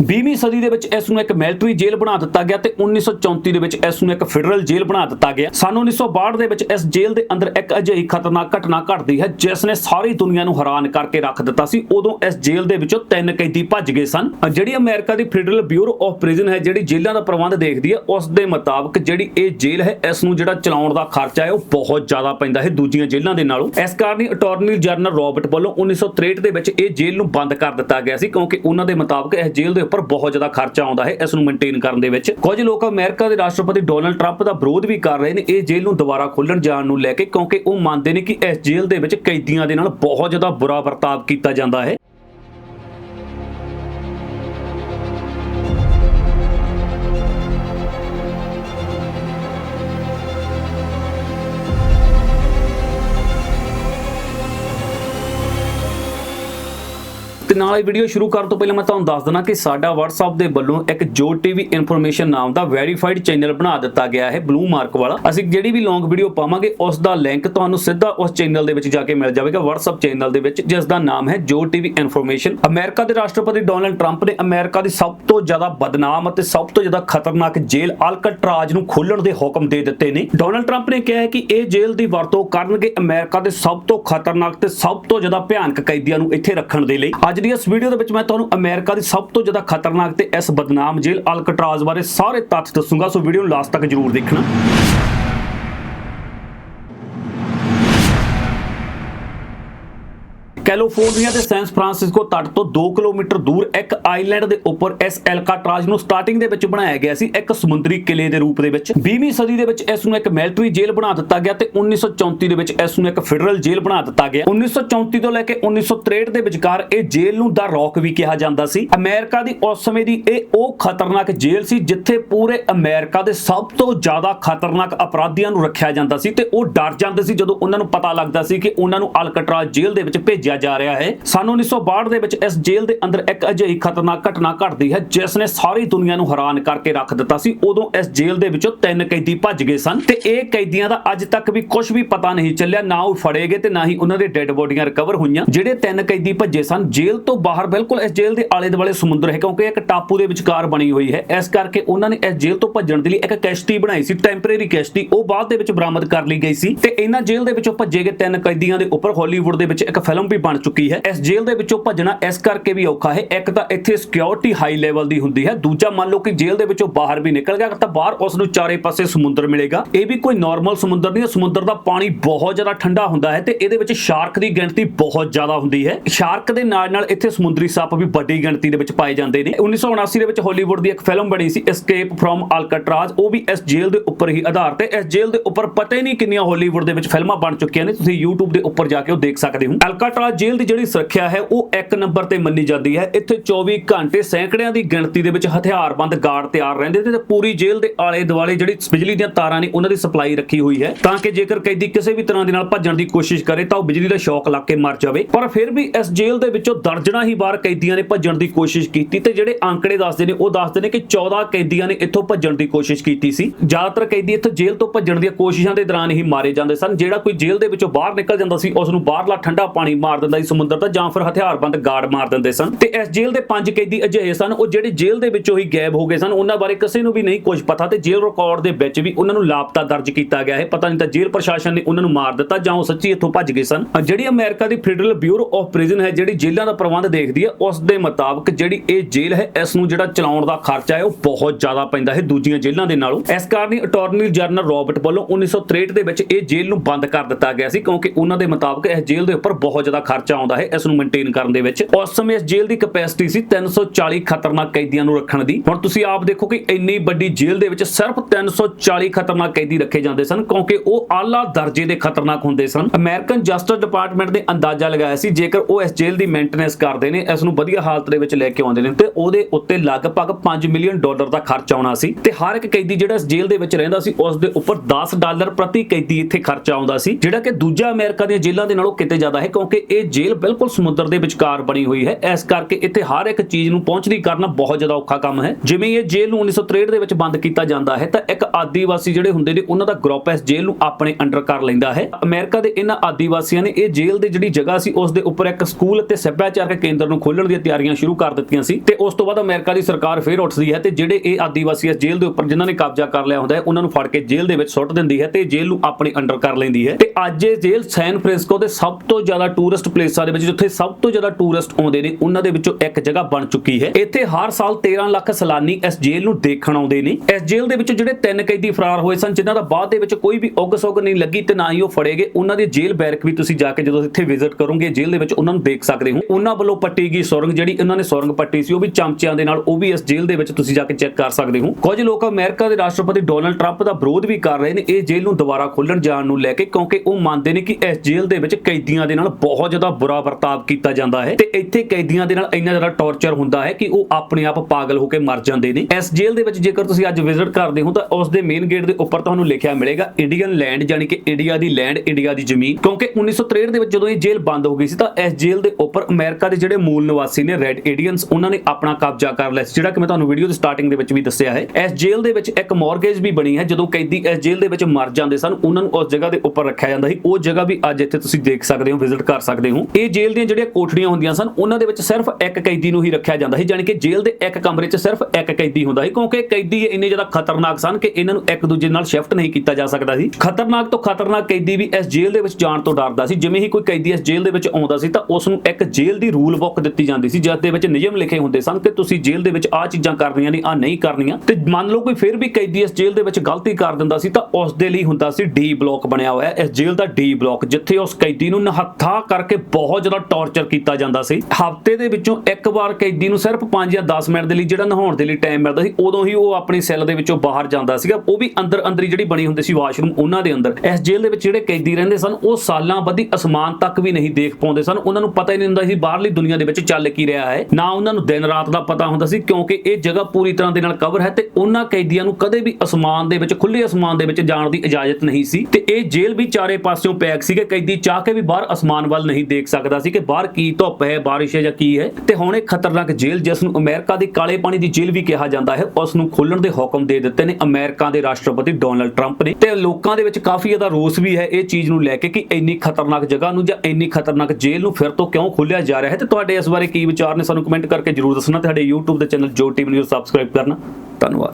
20ਵੀਂ ਸਦੀ ਦੇ ਵਿੱਚ ਇਸ ਨੂੰ ਇੱਕ ਮਿਲਟਰੀ ਜੇਲ੍ਹ ਬਣਾ ਦਿੱਤਾ ਗਿਆ ਤੇ 1934 ਦੇ ਵਿੱਚ ਇਸ ਨੂੰ ਇੱਕ ਫੈਡਰਲ ਜੇਲ੍ਹ ਬਣਾ ਦਿੱਤਾ ਗਿਆ। ਸਨ 1962 ਦੇ ਵਿੱਚ ਇਸ ਜੇਲ੍ਹ ਦੇ ਅੰਦਰ ਇੱਕ ਅਜਿਹੀ ਖਤਰਨਾਕ ਘਟਨਾ ਘਟਦੀ ਹੈ, ਜਿਸ ਨੇ ਸਾਰੀ ਦੁਨੀਆ ਨੂੰ ਹੈਰਾਨ ਕਰਕੇ ਰੱਖ ਦਿੱਤਾ ਸੀ। ਉਦੋਂ ਇਸ ਜੇਲ੍ਹ ਦੇ ਵਿੱਚੋਂ ਤਿੰਨ ਕੈਦੀ ਭੱਜ ਗਏ ਸਨ। ਜਿਹੜੀ ਅਮਰੀਕਾ ਦੀ ਫੈਡਰਲ ਬਿਊਰੋ ਆਫ ਪ੍ਰਿਜ਼ਨ ਹੈ, ਜਿਹੜੀ ਜੇਲ੍ਹਾਂ ਦਾ ਪ੍ਰਬੰਧ ਦੇਖਦੀ ਹੈ, ਉਸ ਦੇ ਮੁਤਾਬਕ ਜਿਹੜੀ ਇਹ ਜੇਲ੍ਹ ਹੈ, ਇਸ ਨੂੰ ਜਿਹੜਾ ਚਲਾਉਣ ਦਾ ਖਰਚਾ ਹੈ, ਉਹ ਬਹੁਤ ਜ਼ਿਆਦਾ ਪੈਂਦਾ ਹੈ ਦੂਜੀਆਂ ਜੇਲ੍ਹਾਂ ਦੇ ਨਾਲੋਂ। ਇਸ ਕਾਰਨ ਹੀ ਅਟਾਰਨੀ ਜਨਰਲ ਰਾਬਰਟ ਵੱਲੋਂ 1963 ਦੇ ਵਿੱਚ ਇਹ ਜੇਲ੍ਹ ਨੂੰ ਬੰਦ ਕਰ ਦਿੱਤਾ ਗਿਆ ਸੀ, ਕਿਉਂਕਿ ਉਹਨਾਂ ਦੇ ਮੁਤਾਬਕ ਇਸ ਜੇਲ੍ਹ ਦੇ ਉੱਪਰ ਬਹੁਤ ਜ਼ਿਆਦਾ ਖਰਚਾ ਆਉਂਦਾ ਹੈ ਇਸ ਨੂੰ ਮੇਨਟੇਨ ਕਰਨ ਦੇ ਵਿੱਚ। ਕੁਝ ਲੋਕ ਅਮਰੀਕਾ ਦੇ ਰਾਸ਼ਟਰਪਤੀ ਡੋਨਲਡ ਟਰੰਪ ਦਾ ਵਿਰੋਧ ਵੀ ਕਰ ਰਹੇ ਨੇ, ਇਹ ਜੇਲ੍ਹ ਨੂੰ ਦੁਬਾਰਾ ਖੋਲਣ ਜਾਣ ਨੂੰ ਲੈ ਕੇ, ਕਿਉਂਕਿ ਉਹ ਮੰਨਦੇ ਨੇ ਕਿ ਇਸ ਜੇਲ੍ਹ ਦੇ ਵਿੱਚ ਕੈਦੀਆਂ ਦੇ ਨਾਲ ਬਹੁਤ ਜ਼ਿਆਦਾ ਬੁਰਾ ਵਰਤਾਵ ਕੀਤਾ ਜਾਂਦਾ ਹੈ। ਤੇ ਨਾਲ ਇਹ ਵੀਡੀਓ ਸ਼ੁਰੂ ਕਰਨ ਤੋਂ ਪਹਿਲਾਂ ਮੈਂ ਤੁਹਾਨੂੰ ਦੱਸ ਦਿੰਦਾ ਕਿ ਸਾਡਾ WhatsApp ਦੇ ਵੱਲੋਂ ਇੱਕ ਜੋ ਟੀਵੀ ਇਨਫੋਰਮੇਸ਼ਨ ਨਾਮ ਦਾ ਵੈਰੀਫਾਈਡ ਚੈਨਲ ਬਣਾ ਦਿੱਤਾ ਗਿਆ ਹੈ ਬਲੂ ਮਾਰਕ ਵਾਲਾ। ਅਸੀਂ ਜਿਹੜੀ ਵੀ ਲੌਂਗ ਵੀਡੀਓ ਪਾਵਾਂਗੇ, ਉਸ ਦਾ ਲਿੰਕ ਤੁਹਾਨੂੰ ਸਿੱਧਾ ਉਸ ਚੈਨਲ ਦੇ ਵਿੱਚ ਜਾ ਕੇ ਮਿਲ ਜਾਵੇਗਾ, WhatsApp ਚੈਨਲ ਦੇ ਵਿੱਚ, ਜਿਸ ਦਾ ਨਾਮ ਹੈ ਜੋ ਟੀਵੀ ਇਨਫੋਰਮੇਸ਼ਨ ਅਮਰੀਕਾ ਦੇ ਰਾਸ਼ਟਰਪਤੀ ਡੋਨਲਡ ਟਰੰਪ ਨੇ ਅਮਰੀਕਾ ਦੀ ਸਭ ਤੋਂ ਜ਼ਿਆਦਾ ਬਦਨਾਮ ਅਤੇ ਸਭ ਤੋਂ ਜ਼ਿਆਦਾ ਖਤਰਨਾਕ ਜੇਲ੍ਹ ਅਲਕਟਰਾਜ ਨੂੰ ਖੋਲਣ ਦੇ ਹੁਕਮ ਦੇ ਦਿੱਤੇ ਨੇ। ਡੋਨਲਡ ਟਰੰਪ ਨੇ ਕਿਹਾ ਹੈ ਕਿ ਇਹ ਜੇਲ੍ਹ ਦੀ ਵਰਤੋਂ ਕਰਨਗੇ ਅਮਰੀਕਾ ਦੇ ਸਭ ਤੋਂ ਖਤਰਨਾਕ ਤੇ ਸਭ ਤੋਂ ਜ਼ਿਆਦਾ ਭਿਆਨਕ ਕੈਦੀਆਂ ਨੂੰ ਇੱਥੇ ਰੱਖਣ ਦੇ ਲਈ। ਅੱਜ ਦੀ ਇਸ ਵੀਡੀਓ ਦੇ ਵਿੱਚ ਮੈਂ ਤੁਹਾਨੂੰ ਅਮਰੀਕਾ ਦੀ ਸਭ ਤੋਂ ਜ਼ਿਆਦਾ ਖਤਰਨਾਕ ਤੇ ਇਸ ਬਦਨਾਮ ਜੇਲ੍ਹ ਅਲਕਟਰਾਜ਼ ਬਾਰੇ ਸਾਰੇ ਤੱਥ ਦੱਸੂਗਾ, ਸੋ ਵੀਡੀਓ ਨੂੰ ਲਾਸਟ ਤੱਕ ਜਰੂਰ ਦੇਖਣਾ। ਕੈਲੀਫੋਰਨੀਆ ਦੇ ਸੈਨ ਫਰਾਂਸਿਸਕੋ ਤੱਟ ਤੋਂ 2 ਕਿਲੋਮੀਟਰ ਦੂਰ ਇੱਕ ਆਈਲੈਂਡ ਦੇ ਉੱਪਰ ਇਸ ਐਲਕਾਟਰਾਜ਼ ਨੂੰ ਸਟਾਰਟਿੰਗ ਦੇ ਵਿੱਚ ਬਣਾਇਆ ਗਿਆ ਸੀ, ਇੱਕ ਸਮੁੰਦਰੀ ਕਿਲੇ ਦੇ ਰੂਪ ਦੇ ਵਿੱਚ। 20ਵੀਂ ਸਦੀ ਦੇ ਵਿੱਚ ਇਸ ਨੂੰ ਇੱਕ ਮਿਲਟਰੀ ਜੇਲ੍ਹ ਬਣਾ ਦਿੱਤਾ ਗਿਆ ਤੇ 1934 ਦੇ ਵਿੱਚ ਇਸ ਨੂੰ ਇੱਕ ਫੈਡਰਲ ਜੇਲ੍ਹ ਬਣਾ ਦਿੱਤਾ ਗਿਆ। 1934 ਤੋਂ ਲੈ ਕੇ 1963 ਦੇ ਵਿਚਕਾਰ ਇਹ ਜੇਲ੍ਹ ਨੂੰ ਦਾ ਰੌਕ ਵੀ ਕਿਹਾ ਜਾਂਦਾ ਸੀ। ਅਮਰੀਕਾ ਦੀ ਉਸ ਸਮੇਂ ਦੀ ਇਹ ਉਹ ਖਤਰਨਾਕ ਜੇਲ੍ਹ ਸੀ ਜਿੱਥੇ ਪੂਰੇ ਅਮਰੀਕਾ ਦੇ ਸਭ ਤੋਂ ਜ਼ਿਆਦਾ ਖਤਰਨਾਕ ਅਪਰਾਧੀਆਂ ਨੂੰ ਰੱਖਿਆ ਜਾਂਦਾ ਸੀ ਤੇ ਉਹ ਡਰ ਜਾਂਦੇ ਸੀ ਜਦੋਂ ਉਹਨਾਂ ਨੂੰ ਪਤਾ ਲੱਗਦਾ ਸੀ ਕਿ ਉਹਨਾਂ ਨੂੰ ਅਲਕਟਰਾਜ਼ ਜੇਲ੍ਹ ਦੇ ਵਿੱਚ ਭੇਜਿਆ ਜਾ ਰਿਹਾ ਹੈ। ਸਨ 1962 ਦੇ ਵਿੱਚ ਇਸ ਜੇਲ੍ਹ ਦੇ ਅੰਦਰ ਇੱਕ ਅਜਿਹੀ ਖਤਰਨਾਕ ਘਟਨਾ ਘਟਦੀ ਹੈ, ਜਿਸ ਨੇ ਸਾਰੀ ਦੁਨੀਆ ਨੂੰ ਹੈਰਾਨ ਕਰਕੇ ਰੱਖ ਦਿੱਤਾ ਸੀ। ਉਦੋਂ ਇਸ ਜੇਲ੍ਹ ਦੇ ਵਿੱਚੋਂ ਤਿੰਨ ਕੈਦੀ ਭੱਜ ਗਏ ਸਨ ਤੇ ਇਹ ਕੈਦੀਆਂ ਦਾ ਅੱਜ ਤੱਕ ਵੀ ਕੁਝ ਵੀ ਪਤਾ ਨਹੀਂ ਚੱਲਿਆ। ਨਾ ਉਹ ਫੜੇ ਗਏ ਤੇ ਨਾ ਹੀ ਉਹਨਾਂ ਦੇ ਡੈੱਡ ਬੋਡੀਆਂ ਰਿਕਵਰ ਹੋਈਆਂ। ਜਿਹੜੇ ਤਿੰਨ ਕੈਦੀ ਭੱਜੇ ਸਨ, ਜੇਲ੍ਹ ਤੋਂ ਬਾਹਰ ਬਿਲਕੁਲ ਇਸ ਜੇਲ੍ਹ ਦੇ ਆਲੇ ਦੁਆਲੇ ਸਮੁੰਦਰ ਹੈ, ਕਿਉਂਕਿ ਇੱਕ ਟਾਪੂ ਦੇ ਵਿਚਕਾਰ ਬਣੀ ਹੋਈ ਹੈ। ਇਸ ਕਰਕੇ ਉਹਨਾਂ ਨੇ ਇਸ ਜੇਲ੍ਹ ਤੋਂ ਭੱਜਣ ਦੇ ਲਈ ਇੱਕ ਕਿਸ਼ਤੀ ਬਣਾਈ ਸੀ, ਟੈਂਪਰੇਰੀ ਕਿਸ਼ਤੀ। ਉਹ ਬਾਅਦ ਦੇ ਵਿੱਚ ਬਰਾਮਦ ਕਰ ਲਈ ਗਈ ਸੀ ਤੇ ਇਹਨਾਂ ਜੇਲ੍ਹ ਦੇ ਵਿੱਚੋਂ ਭੱਜੇ ਗਏ ਤਿੰਨ ਕੈਦੀਆਂ ਦੇ ਉੱਪਰ ਹਾਲੀਵੁੱਡ ਦੇ ਵਿੱਚ ਇੱਕ ਫਿਲਮ ਵੀ ਬਣ ਚੁੱਕੀ ਹੈ। ਇਸ ਜੇਲ੍ਹ ਦੇ ਵਿੱਚੋਂ ਭੱਜਣਾ ਇਸ ਕਰਕੇ ਵੀ ਔਖਾ ਹੈ। ਇੱਕ ਤਾਂ ਇੱਥੇ ਸਿਕਿਉਰਿਟੀ ਹਾਈ ਲੈਵਲ ਦੀ ਹੁੰਦੀ ਹੈ। ਦੂਜਾ ਮੰਨ ਲਓ ਕਿ ਜੇਲ੍ਹ ਦੇ ਵਿੱਚੋਂ ਬਾਹਰ ਵੀ ਨਿਕਲ ਗਿਆ ਤਾਂ ਬਾਹਰ ਉਸ ਨੂੰ ਚਾਰੇ ਪਾਸੇ ਸਮੁੰਦਰ ਮਿਲੇਗਾ। ਇਹ ਵੀ ਕੋਈ ਨਾਰਮਲ ਸਮੁੰਦਰ ਨਹੀਂ ਹੈ। ਸਮੁੰਦਰ ਦਾ ਪਾਣੀ ਬਹੁਤ ਜ਼ਿਆਦਾ ਠੰਡਾ ਹੁੰਦਾ ਹੈ ਤੇ ਇਹਦੇ ਵਿੱਚ ਸ਼ਾਰਕ ਦੀ ਗਿਣਤੀ ਬਹੁਤ ਜ਼ਿਆਦਾ ਹੁੰਦੀ ਹੈ। ਸ਼ਾਰਕ ਦੇ ਨਾਲ ਨਾਲ ਇੱਥੇ ਸਮੁੰਦਰੀ ਸੱਪ ਵੀ ਵੱਡੀ ਗਿਣਤੀ ਦੇ ਵਿੱਚ ਪਾਏ ਜਾਂਦੇ ਨੇ। 1979 ਦੇ ਵਿੱਚ ਹਾਲੀਵੁੱਡ ਦੀ ਇੱਕ ਫਿਲਮ ਬਣੀ ਸੀ ਐਸਕੇਪ ਫਰੋਮ ਅਲਕਟਰਾਜ਼ ਉਹ ਵੀ ਇਸ ਜੇਲ੍ਹ ਦੇ ਉੱਪਰ ਹੀ ਆਧਾਰ ਤੇ ਇਸ ਜੇਲ੍ਹ ਦੇ ਉੱਪਰ ਪਤਾ ਹੀ ਨਹੀਂ ਕਿੰਨੀਆਂ ਹਾਲੀਵੁੱਡ ਦੇ ਵਿੱਚ ਫਿਲਮਾਂ ਬਣ ਚੁੱਕੀਆਂ ਨੇ। ਤੁਸੀਂ YouTube ਦੇ ਉੱਪਰ ਜਾ ਕੇ ਉਹ ਦੇਖ ਸਕਦੇ ਹੋ। ਅਲਕਟਰਾਜ਼ ਜੇਲ੍ਹ ਦੀ ਜਿਹੜੀ ਸੁਰੱਖਿਆ ਹੈ, ਉਹ ਇੱਕ ਨੰਬਰ ਤੇ ਮੰਨੀ ਜਾਂਦੀ ਹੈ। ਇੱਥੇ 24 ਘੰਟੇ ਸੈਂਕੜਿਆਂ ਦੀ ਗਿਣਤੀ ਦੇ ਵਿੱਚ ਹਥਿਆਰਬੰਦ ਗਾਰਡ ਤਿਆਰ ਰਹਿੰਦੇ ਤੇ ਪੂਰੀ ਜੇਲ੍ਹ ਦੇ ਆਲੇ ਦੁਆਲੇ ਜਿਹੜੀ ਬਿਜਲੀ ਦੀਆਂ ਤਾਰਾਂ ਨੇ, ਉਹਨਾਂ ਦੀ ਸਪਲਾਈ ਰੱਖੀ ਹੋਈ ਹੈ। ਤਾਂ ਕਿ ਜੇਕਰ ਕੈਦੀ ਕਿਸੇ ਵੀ ਤਰ੍ਹਾਂ ਦੇ ਨਾਲ ਭੱਜਣ ਦੀ ਕੋਸ਼ਿਸ਼ ਕਰੇ, ਤਾਂ ਉਹ ਬਿਜਲੀ ਦਾ ਸ਼ੌਕ ਲੱਗ ਕੇ ਮਰ ਜਾਵੇ। ਪਰ ਫਿਰ ਵੀ ਇਸ ਜੇਲ੍ਹ ਦੇ ਵਿੱਚੋਂ ਦਰਜਣਾ ਹੀ ਵਾਰ ਕੈਦੀਆਂ ਨੇ ਭੱਜਣ ਦੀ ਕੋਸ਼ਿਸ਼ ਕੀਤੀ ਤੇ ਜਿਹੜੇ ਅੰਕੜੇ ਦੱਸਦੇ ਨੇ, ਉਹ ਦੱਸਦੇ ਨੇ ਕਿ 14 ਕੈਦੀਆਂ ਨੇ ਇੱਥੋਂ ਭੱਜਣ ਦੀ ਕੋਸ਼ਿਸ਼ ਕੀਤੀ ਸੀ। ਜ਼ਿਆਦਾਤਰ ਕੈਦੀ ਇੱਥੋਂ ਜੇਲ੍ਹ ਤੋਂ ਭੱਜਣ ਦੀਆਂ ਕੋਸ਼ਿਸ਼ਾਂ ਦੇ ਦੌਰਾਨ ਹੀ ਮਾਰੇ ਜਾਂਦੇ ਸਨ। ਜਿਹੜਾ ਕੋਈ ਜੇਲ੍ਹ ਦੇ ਵਿੱਚੋਂ ਬਾਹਰ ਨਿਕਲ ਜਾਂਦਾ ਸੀ, ਉਸ ਨੂੰ ਬਾਹਰਲਾ ਠੰਡਾ ਪਾਣੀ ਮਾਰ ਦਿੰਦਾ ਸੀ ਸਮੁੰਦਰ ਦਾ ਜਾਂ ਫਿਰ ਹਥਿਆਰਬੰਦ ਗਾਰਡ ਮਾਰ ਦਿੰਦੇ ਸਨ। ਤੇ ਇਸ ਜੇਲ੍ਹ ਦੇ ਪੰਜ ਕੈਦੀ ਅਜਿਹੇ ਸਨ, ਉਹ ਜਿਹੜੇ ਜੇਲ੍ਹ ਦੇ ਵਿੱਚੋਂ ਹੀ ਗਾਇਬ ਹੋ ਗਏ ਸਨ। ਉਹਨਾਂ ਬਾਰੇ ਕਿਸੇ ਨੂੰ ਵੀ ਨਹੀਂ ਕੁਝ ਪਤਾ ਤੇ ਜੇਲ੍ਹ ਰਿਕਾਰਡ ਦੇ ਵਿੱਚ ਵੀ ਉਹਨਾਂ ਨੂੰ ਲਾਪਤਾ ਦਰਜ ਕੀਤਾ ਗਿਆ ਹੈ। ਪਤਾ ਨਹੀਂ ਤਾਂ ਜੇਲ੍ਹ ਪ੍ਰਸ਼ਾਸਨ ਨੇ ਉਹਨਾਂ ਨੂੰ ਮਾਰ ਦਿੱਤਾ ਜਾਂ ਉਹ ਸੱਚੀ ਇੱਥੋਂ ਭੱਜ ਗਏ ਸਨ। ਜਿਹੜੀ ਅਮਰੀਕਾ ਦੀ ਫੈਡਰਲ ਬਿਊਰੋ ਆਫ ਪ੍ਰਿਜ਼ਨ ਹੈ, ਜਿਹੜੀ ਜੇਲ੍ਹਾਂ ਦਾ ਪ੍ਰਬੰਧ ਦੇਖਦੀ ਹੈ, ਉਸ ਦੇ ਮੁਤਾਬਕ ਜਿਹੜੀ ਇਹ ਜੇਲ੍ਹ ਹੈ, ਇਸ ਨੂੰ ਜਿਹੜਾ ਚਲਾਉਣ ਦਾ ਖਰਚਾ ਹੈ, ਉਹ ਬਹੁਤ ਜ਼ਿਆਦਾ ਪੈਂਦਾ ਹੈ ਦੂਜੀਆਂ ਜੇਲ੍ਹਾਂ ਦੇ ਨਾਲੋਂ। ਇਸ ਕਾਰਨ ਹੀ ਅਟਾਰਨੀ ਜਨਰਲ ਰਾਬਰਟ ਵੱਲੋਂ 1963 ਦੇ ਵਿੱਚ ਇਹ ਜੇਲ੍ਹ ਨੂੰ ਬੰਦ ਕਰ ਦਿੱਤਾ ਗਿਆ ਸੀ, ਕਿਉਂਕਿ ਉਹਨਾਂ ਦੇ ਮੁਤਾਬਕ ਇਸ ਜੇਲ੍ਹ ਦੇ ਉੱਪਰ ਬਹੁਤ ਜ਼ਿਆਦਾ ਖਰਚਾ ਆਉਂਦਾ ਹੈ ਇਸ ਨੂੰ ਮੇਨਟੇਨ ਕਰਨ ਦੇ ਵਿੱਚ। ਉਸ ਸਮੇਂ ਇਸ ਜੇਲ੍ਹ ਦੀ ਕਪੈਸਿਟੀ ਸੀ 340 ਖਤਰਨਾਕ ਕੈਦੀਆਂ ਨੂੰ ਰੱਖਣ ਦੀ। ਹੁਣ ਤੁਸੀਂ ਆਪ ਦੇਖੋ ਕਿ ਇੰਨੀ ਵੱਡੀ ਜੇਲ੍ਹ ਦੇ ਵਿੱਚ ਸਿਰਫ 340 ਖਤਰਨਾਕ ਕੈਦੀ ਰੱਖੇ ਜਾਂਦੇ ਸਨ, ਕਿਉਂਕਿ ਉਹ ਆਲਾ ਦਰਜੇ ਦੇ ਖਤਰਨਾਕ ਹੁੰਦੇ ਸਨ। ਅਮਰੀਕਨ ਜਸਟਿਸ ਡਿਪਾਰਟਮੈਂਟ ਨੇ ਅੰਦਾਜ਼ਾ ਲਗਾਇਆ ਸੀ, ਜੇਕਰ ਉਹ ਇਸ ਜੇਲ੍ਹ ਦੀ ਮੇਨਟੇਨੈਂਸ ਕਰਦੇ ਨੇ, ਇਸ ਨੂੰ ਵਧੀਆ ਹਾਲਤ ਦੇ ਵਿੱਚ ਲੈ ਕੇ ਆਉਂਦੇ ਨੇ, ਤੇ ਉਹਦੇ ਉੱਤੇ ਲਗਭਗ 5 ਮਿਲੀਅਨ ਡਾਲਰ ਦਾ ਖਰਚ ਆਉਣਾ ਸੀ। ਤੇ ਹਰ ਇੱਕ ਕੈਦੀ ਜਿਹੜਾ ਇਸ ਜੇਲ੍ਹ ਦੇ ਵਿੱਚ ਰਹਿੰਦਾ ਸੀ, ਉਸ ਦੇ ਉੱਪਰ 10 ਡਾਲਰ ਪ੍ਰਤੀ ਕੈਦੀ ਇੱਥੇ ਖਰਚਾ ਆਉਂਦਾ ਸੀ, ਜਿਹੜਾ ਕਿ ਦੂਜਾ ਅਮਰੀਕਾ ਦੀਆਂ ਜੇਲ੍ਹਾਂ ਦੇ ਨਾਲੋਂ ਕਿਤੇ ਜ਼ਿਆਦਾ ਹੈ, ਕਿਉਂਕਿ ਇਹ ਜੇਲ੍ਹ ਬਿਲਕੁਲ ਸਮੁੰਦਰ ਦੇ ਵਿਚਕਾਰ ਬਣੀ ਹੋਈ ਹੈ। ਇਸ ਕਰਕੇ ਇੱਥੇ ਹਰ ਇੱਕ ਚੀਜ਼ ਨੂੰ ਪਹੁੰਚਦੀ ਕਰਨਾ ਬਹੁਤ ਜ਼ਿਆਦਾ ਔਖਾ ਕੰਮ ਹੈ। ਜਿਵੇਂ ਇਹ ਜੇਲ੍ਹ ਨੂੰ 1963 ਦੇ ਵਿੱਚ ਬੰਦ ਕੀਤਾ ਜਾਂਦਾ ਹੈ, ਤਾਂ ਇੱਕ ਆਦੀਵਾਸੀ ਜਿਹੜੇ ਹੁੰਦੇ ਨੇ, ਉਹਨਾਂ ਦਾ ਗਰੁੱਪ ਇਸ ਜੇਲ੍ਹ ਨੂੰ ਆਪਣੇ ਅੰਡਰ ਕਰ ਲੈਂਦਾ ਹੈ। ਅਮਰੀਕਾ ਦੇ ਇਹਨਾਂ ਆਦੀਵਾਸੀਆਂ ਨੇ ਇਹ ਜੇਲ੍ਹ ਦੀ ਜਿਹੜੀ ਜਗ੍ਹਾ ਸੀ, ਉਸ ਦੇ ਉੱਪਰ ਇੱਕ ਸਕੂਲ ਅਤੇ ਸੱਭਿਆਚਾਰਕ ਕੇਂਦਰ ਨੂੰ ਖੋਲ੍ਹਣ ਦੀਆਂ ਤਿਆਰੀਆਂ ਸ਼ੁਰੂ ਕਰ ਦਿੱਤੀਆਂ ਸੀ ਤੇ ਉਸ ਤੋਂ ਬਾਅਦ ਅਮਰੀਕਾ ਦੀ ਸਰਕਾਰ ਫੇਰ ਉੱਠਦੀ ਹੈ ਤੇ ਜਿਹੜੇ ਇਹ ਆਦੀਵਾਸੀ ਇਸ ਜੇਲ੍ਹ ਦੇ ਉੱਪਰ ਜਿਨ੍ਹਾਂ ਨੇ ਕਬਜ਼ਾ ਕਰ ਲਿਆ ਹੁੰਦਾ ਹੈ, ਉਹਨਾਂ ਨੂੰ ਫੜ ਕੇ ਜੇਲ੍ਹ ਦੇ ਵਿੱਚ ਸੁੱਟ ਦਿੰਦੀ ਹੈ ਤੇ ਜੇਲ੍ਹ ਨੂੰ ਆਪਣੇ ਅੰਡਰ ਕਰ ਲੈਂਦੀ ਹੈ। ਤੇ ਅੱਜ ਇਹ ਜੇਲ੍ਹ ਸੈਨ ਫ੍ਰਾਂਸਿਸਕੋ ਦੇ ਸਭ ਤੋਂ ਜ਼ਿਆਦਾ ਟੂਰਿਸਟ ਪਲੇਸਾਂ ਦੇ ਵਿੱਚ ਜਿੱਥੇ ਸਭ ਤੋਂ ਜ਼ਿਆਦਾ ਟੂਰਿਸਟ ਆਉਂਦੇ ਨੇ, ਉਹਨਾਂ ਦੇ ਵਿੱਚੋਂ ਇੱਕ ਜਗ੍ਹਾ ਬਣ ਚੁੱਕੀ ਹੈ। ਇੱਥੇ ਹਰ ਸਾਲ 13 ਲੱਖ ਸੈਲਾਨੀ ਇਸ ਜੇਲ੍ਹ ਨੂੰ ਦੇਖਣ ਆਉਂਦੇ ਨੇ। ਇਸ ਜੇਲ੍ਹ ਦੇ ਵਿੱਚ ਜਿਹੜੇ ਤਿੰਨ ਕੈਦੀ ਫਰਾਰ ਹੋਏ ਸਨ, ਜਿਨ੍ਹਾਂ ਦਾ ਬਾਅਦ ਦੇ ਵਿੱਚ ਕੋਈ ਵੀ ਉੱਗ ਸੁੱਗ ਨਹੀਂ ਲੱਗੀ ਤੇ ਨਾ ਹੀ ਉਹ ਫੜੇ ਗਏ। ਉਹਨਾਂ ਦੀ ਜੇਲ੍ਹ ਬੈਰਕ ਵੀ ਤੁਸੀਂ ਜਾ ਕੇ ਜਦੋਂ ਇੱਥੇ ਵਿਜ਼ਿਟ ਕਰੋਗੇ, ਜੇਲ੍ਹ ਦੇ ਵਿੱਚ ਉਹਨਾਂ ਨੂੰ ਦੇਖ ਸਕਦੇ ਹੋ। ਉਹਨਾਂ ਵੱਲੋਂ ਪੱਟੀ ਗਈ ਸੁਰੰਗ ਜਿਹੜੀ ਉਹਨਾਂ ਨੇ ਸੁਰੰਗ ਪੱਟੀ ਸੀ, ਉਹ ਵੀ ਚਮਚਿਆਂ ਦੇ ਨਾਲ, ਉਹ ਵੀ ਇਸ ਜੇਲ੍ਹ ਦੇ ਵਿੱਚ ਤੁਸੀਂ ਜਾ ਕੇ ਚੈੱਕ ਕਰ ਸਕਦੇ ਹੋ। ਕੁਝ ਲੋਕ ਅਮਰੀਕਾ ਦੇ ਰਾਸ਼ਟਰਪਤੀ ਡੋਨਲਡ ਟਰੰਪ ਦਾ ਵਿਰੋਧ ਵੀ ਕਰ ਰਹੇ ਨੇ, ਇਹ ਜੇਲ੍ਹ ਨੂੰ ਦੁਬਾਰਾ ਖੋਲਣ ਜਾਣ ਨੂੰ ਲੈ ਕੇ, ਕਿਉਂਕਿ ਉਹ ਮੰਨਦੇ ਨੇ ਕਿ ਇਸ ਜੇਲ੍ਹ ਦੇ ਵਿੱਚ ਕੈਦੀਆਂ ਦੇ ਨਾਲ ਬਹੁਤ ਜ਼ਿਆਦਾ ਬੁਰਾ ਵਰਤਾਵ ਕੀਤਾ ਜਾਂਦਾ ਹੈ ਤੇ ਇੱਥੇ ਕੈਦੀਆਂ ਦੇ ਨਾਲ ਇੰਨਾ ਜ਼ਿਆਦਾ ਟੌਰਚਰ ਹੁੰਦਾ ਹੈ ਕਿ ਉਹ ਆਪਣੇ ਆਪ ਪਾਗਲ ਹੋ ਕੇ ਮਰ ਜਾਂਦੇ ਨੇ। ਇਸ ਜੇਲ੍ਹ ਦੇ ਵਿੱਚ ਜੇਕਰ ਤੁਸੀਂ ਅੱਜ ਵਿਜ਼ਿਟ ਕਰਦੇ ਹੋ ਤਾਂ ਉਸ ਦੇ ਮੇਨ ਗੇਟ ਦੇ ਉੱਪਰ ਤੁਹਾਨੂੰ ਲਿਖਿਆ ਮਿਲੇਗਾ ਇੰਡੀਅਨ ਲੈਂਡ ਯਾਨੀ ਕਿ ਇੰਡੀਆ ਦੀ ਲੈਂਡ ਇੰਡੀਆ ਦੀ ਜ਼ਮੀਨ। ਕਿਉਂਕਿ 1963 ਦੇ ਵਿੱਚ ਜਦੋਂ ਇਹ ਜੇਲ੍ਹ ਬੰਦ ਹੋ ਗਈ ਸੀ ਤਾਂ ਇਸ ਜੇਲ੍ਹ ਦੇ ਉੱਪਰ ਅਮਰੀਕਾ ਦੇ ਜਿਹੜੇ ਮੂਲ ਨਿਵਾਸੀ ਨੇ ਰੈਡ ਇੰਡੀਅਨਸ ਉਹਨਾਂ ਨੇ ਆਪਣਾ ਕਬਜ਼ਾ ਕਰ ਲਿਆ ਸੀ, ਜਿਹੜਾ ਕਿ ਮੈਂ ਤੁਹਾਨੂੰ ਵੀਡੀਓ ਦੇ ਸਟਾਰਟਿੰਗ ਦੇ ਵਿੱਚ ਵੀ ਦੱਸਿਆ ਹੈ। ਇਸ ਜੇਲ੍ਹ ਦੇ ਵਿੱਚ ਇੱਕ ਮੌਰਗੇਜ ਵੀ ਬਣੀ ਹੈ। ਜਦੋਂ ਕੈਦੀ ਇਸ ਜੇਲ੍ਹ ਦੇ ਵਿੱਚ ਮਰ ਜਾਂਦੇ ਸਨ, ਉਹਨਾਂ ਨੂੰ ਉਸ ਜਗ੍ਹਾ ਦੇ ਉੱਪਰ ਰੱਖਿਆ ਜਾਂਦਾ ਸੀ। ਉਹ ਜਗ੍ਹਾ ਵੀ ਅੱਜ ਇੱਥੇ ਤੁਸੀਂ ਦੇਖ ਸਕਦੇ ਹੋ ਵਿਜ਼ਿਟ ਕਰ ਸਕਦੇ ਹੋ। ਇਹ ਜੇਲ੍ਹ ਦੀਆਂ ਜਿਹੜੀਆਂ ਕੋਠੜੀਆਂ ਹੁੰਦੀਆਂ ਸਨ, ਉਹਨਾਂ ਦੇ ਵਿੱਚ ਸਿਰਫ ਇੱਕ ਕੈਦੀ ਨੂੰ ਹੀ ਰੱਖਿਆ ਜਾਂਦਾ ਸੀ ਯਾਨੀ ਜੇਲ੍ਹ ਦੇ ਇੱਕ ਕਮਰੇ 'ਚ ਸਿਰਫ ਇੱਕ ਕੈਦੀ ਹੁੰਦਾ ਸੀ, ਕਿਉਂਕਿ ਕੈਦੀ ਇੰਨੇ ਜ਼ਿਆਦਾ ਖਤਰਨਾਕ ਸਨ ਕਿ ਇਹਨਾਂ ਨੂੰ ਇੱਕ ਦੂਜੇ ਨਾਲ ਸ਼ਿਫਟ ਨਹੀਂ ਕੀਤਾ ਜਾ ਸਕਦਾ ਸੀ। ਖਤਰਨਾਕ ਤੋਂ ਖਤਰਨਾਕ ਕੈਦੀ ਵੀ ਇਸ ਜੇਲ੍ਹ ਦੇ ਵਿੱਚ ਜਾਣ ਤੋਂ ਡਰਦਾ ਸੀ। ਜਿਵੇਂ ਹੀ ਕੋਈ ਕੈਦੀ ਇਸ ਜੇਲ੍ਹ ਦੇ ਵਿੱਚ ਆਉਂਦਾ ਸੀ, ਤਾਂ ਉਸ ਨੂੰ ਇੱਕ ਜੇਲ੍ਹ ਦੀ ਰੂਲ ਬੁੱਕ ਦਿੱਤੀ ਜਾਂਦੀ ਸੀ, ਜਿਸ ਦੇ ਵਿੱਚ ਨਿਯਮ ਲਿਖੇ ਹੁੰਦੇ ਸਨ ਕਿ ਤੁਸੀਂ ਜੇਲ੍ਹ ਦੇ ਵਿੱਚ ਆਹ ਚੀਜ਼ਾਂ ਕਰਨੀਆਂ ਨੇ, ਆਹ ਨਹੀਂ ਕਰਨੀਆਂ। ਤੇ ਮੰਨ ਲਓ ਕੋਈ ਫਿਰ ਵੀ ਕੈਦੀ ਇਸ ਜੇਲ੍ਹ ਦੇ ਵਿੱਚ ਗਲਤੀ ਕਰ ਦਿੰਦਾ ਸੀ, ਤਾਂ ਉਸ ਦੇ ਲਈ ਹੁੰਦਾ ਸੀ ਡੀ ਬਲਾਕ ਬਣਿਆ ਹੋਇਆ। ਇਸ ਜੇਲ੍ਹ ਦਾ ਡੀ ਬਲਾਕ, ਜਿੱਥੇ ਉਸ ਕੈਦੀ ਨੂੰ ਨਹੱਥਾ ਕਰਕੇ ਬਹੁਤ ਜ਼ਿਆਦਾ ਟੌਰਚਰ ਕੀਤਾ ਜਾਂਦਾ ਸੀ। ਹਫ਼ਤੇ ਦੇ ਵਿੱਚੋਂ ਇੱਕ ਵਾਰ ਕੈਦੀ ਨੂੰ ਸਿਰਫ 5 ਜਾਂ 10 ਮਿੰਟ ਦੇ ਲਈ ਜਿਹੜਾ ਨਹਾਉਣ ਦੇ ਲਈ ਟਾਈਮ ਮਿਲਦਾ ਸੀ, ਉਦੋਂ ਹੀ ਉਹ ਆਪਣੀ ਸੈੱਲ ਦੇ ਵਿੱਚੋਂ ਬਾਹਰ ਜਾਂਦਾ ਸੀਗਾ। ਉਹ ਵੀ ਅੰਦਰ ਅੰਦਰ ਜਿਹੜੀ ਬਣੀ ਹੁੰਦੀ ਸੀ ਵਾਸ਼ਰੂਮ ਉਹਨਾਂ ਦੇ ਅੰਦਰ। ਇਸ ਜੇਲ੍ਹ ਦੇ ਵਿੱਚ ਜਿਹੜੇ ਕੈਦੀ ਰਹਿੰਦੇ ਸਨ, ਉਹ ਸਾਲਾਂ ਬੱਧੀ ਅਸਮਾਨ ਤੱਕ ਵੀ ਨਹੀਂ ਦੇਖ ਪਾਉਂਦੇ ਸਨ। ਉਹਨਾਂ ਨੂੰ ਪਤਾ ਹੀ ਨਹੀਂ ਹੁੰਦਾ ਸੀ ਬਾਹਰਲੀ ਦੁਨੀਆ ਦੇ ਵਿੱਚ ਚੱਲ ਕੀ ਰਿਹਾ ਹੈ। ਨਾ ਉਹਨਾਂ ਨੂੰ ਦਿਨ ਰਾਤ ਦਾ ਪਤਾ ਹੁੰਦਾ ਸੀ, ਕਿਉਂਕਿ ਇਹ ਜਗ੍ਹਾ ਪੂਰੀ ਤਰ੍ਹਾਂ ਦੇ ਨਾਲ ਕਵਰ ਹੈ ਤੇ ਉਹਨਾਂ ਕੈਦੀਆਂ ਨੂੰ ਕਦੇ ਵੀ ਅਸਮਾਨ ਦੇ ਵਿੱਚ ਖੁੱਲੇ ਅਸਮਾਨ ਦੇ ਵਿੱਚ ਜਾਣ ਦੀ ਇਜਾਜ਼ਤ ਨਹੀਂ ਸੀ। ਤੇ ਇਹ ਜੇਲ੍ਹ ਵੀ ਚਾਰੇ ਪਾਸਿਓਂ ਪੈਕ ਸੀਗੇ। ਕੈਦੀ ਚਾਹ ਕੇ ਵੀ ਬਾਹਰ ਅਸਮਾਨ ਵੱਲ ਨਹੀਂ ਦੇਖ ਸਕਦਾ ਸੀ ਕਿ ਬਾਹਰ ਕੀ ਧੁੱਪ ਹੈ, ਬਾਰਿਸ਼ ਹੈ ਜਾਂ ਕੀ ਹੈ। ਤੇ ਹੁਣ ਇਹ ਖਤਰਨਾਕ ਜੇਲ੍ਹ, ਜਿਸ ਨੂੰ ਅਮਰੀਕਾ ਦੀ ਕਾਲੇ ਪਾਣੀ ਦੀ ਜੇਲ੍ਹ ਵੀ ਕਿਹਾ ਜਾਂਦਾ ਹੈ, ਉਸ ਨੂੰ ਖੋਲਣ ਦੇ ਹੁਕਮ ਦੇ ਦਿੱਤੇ ਨੇ ਅਮਰੀਕਾ ਦੇ ਰਾਸ਼ਟਰਪਤੀ ਡੋਨਲਡ ਟਰੰਪ ਨੇ। ਤੇ ਲੋਕਾਂ ਦੇ ਵਿੱਚ ਕਾਫੀ ਜ਼ਿਆਦਾ ਰੋਸ ਵੀ ਹੈ ਇਹ ਚੀਜ਼ ਨੂੰ ਲੈ ਕੇ ਕਿ ਇੰਨੀ ਖਤਰਨਾਕ ਜਗ੍ਹਾ ਨੂੰ ਜਾਂ ਇੰਨੀ ਖਤਰਨਾਕ ਜੇਲ੍ਹ ਨੂੰ ਫਿਰ ਤੋਂ ਕਿਉਂ ਖੋਲਿਆ ਜਾ ਰਿਹਾ ਹੈ। ਤੇ ਤੁਹਾਡੇ ਇਸ ਬਾਰੇ ਕੀ ਵਿਚਾਰ ਨੇ ਸਾਨੂੰ ਕਮੈਂਟ ਕਰਕੇ ਜਰੂਰ ਦੱਸਣਾ। ਤੁਹਾਡੇ ਸਾਡੇ YouTube ਦੇ ਚੈਨਲ ਜੋ ਟੀਵੀ ਨਿਊਜ਼ ਸਬਸਕ੍ਰਾਈਬ ਕਰਨਾ। ਧੰਨਵਾਦ।